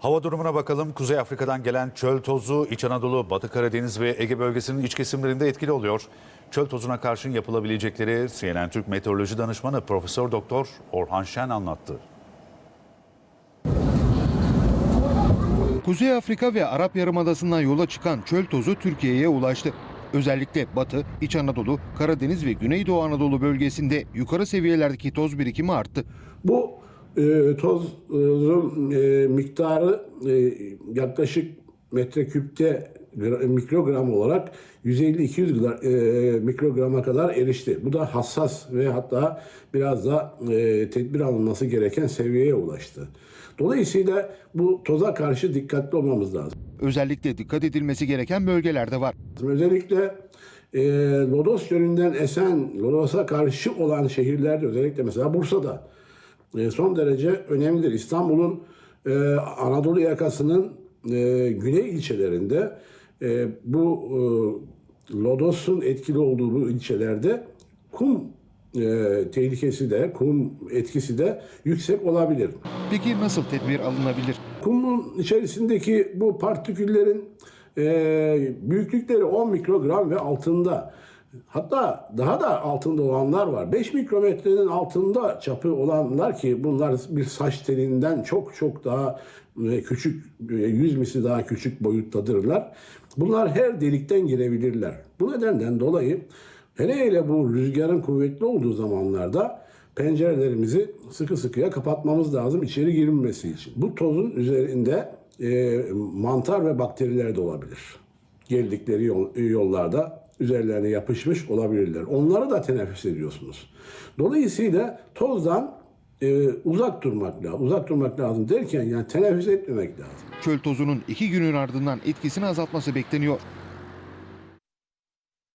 Hava durumuna bakalım. Kuzey Afrika'dan gelen çöl tozu İç Anadolu, Batı Karadeniz ve Ege bölgesinin iç kesimlerinde etkili oluyor. Çöl tozuna karşın yapılabilecekleri CNN Türk Meteoroloji Danışmanı Profesör Doktor Orhan Şen anlattı. Kuzey Afrika ve Arap Yarımadası'ndan yola çıkan çöl tozu Türkiye'ye ulaştı. Özellikle Batı, İç Anadolu, Karadeniz ve Güneydoğu Anadolu bölgesinde yukarı seviyelerdeki toz birikimi arttı. Bu e, tozun e, miktarı e, yaklaşık metreküpte gra- mikrogram olarak 150-200 gra- e, mikrograma kadar erişti. Bu da hassas ve hatta biraz da e, tedbir alınması gereken seviyeye ulaştı. Dolayısıyla bu toza karşı dikkatli olmamız lazım. Özellikle dikkat edilmesi gereken bölgeler de var. Özellikle e, Lodos yönünden esen, Lodos'a karşı olan şehirlerde özellikle mesela Bursa'da son derece önemlidir. İstanbul'un e, Anadolu yakasının e, güney ilçelerinde e, bu e, Lodos'un etkili olduğu bu ilçelerde kum e, tehlikesi de, kum etkisi de yüksek olabilir. Peki nasıl tedbir alınabilir? Kumun içerisindeki bu partiküllerin e, büyüklükleri 10 mikrogram ve altında. Hatta daha da altında olanlar var. 5 mikrometrenin altında çapı olanlar ki bunlar bir saç telinden çok çok daha e, küçük, e, 100 misli daha küçük boyuttadırlar. Bunlar her delikten girebilirler. Bu nedenden dolayı hele hele bu rüzgarın kuvvetli olduğu zamanlarda pencerelerimizi sıkı sıkıya kapatmamız lazım içeri girilmesi için. Bu tozun üzerinde e, mantar ve bakteriler de olabilir. Geldikleri yol- yollarda üzerlerine yapışmış olabilirler. Onları da teneffüs ediyorsunuz. Dolayısıyla tozdan e, uzak durmak lazım. Uzak durmak lazım derken yani teneffüs etmemek lazım. Çöl tozunun iki günün ardından etkisini azaltması bekleniyor.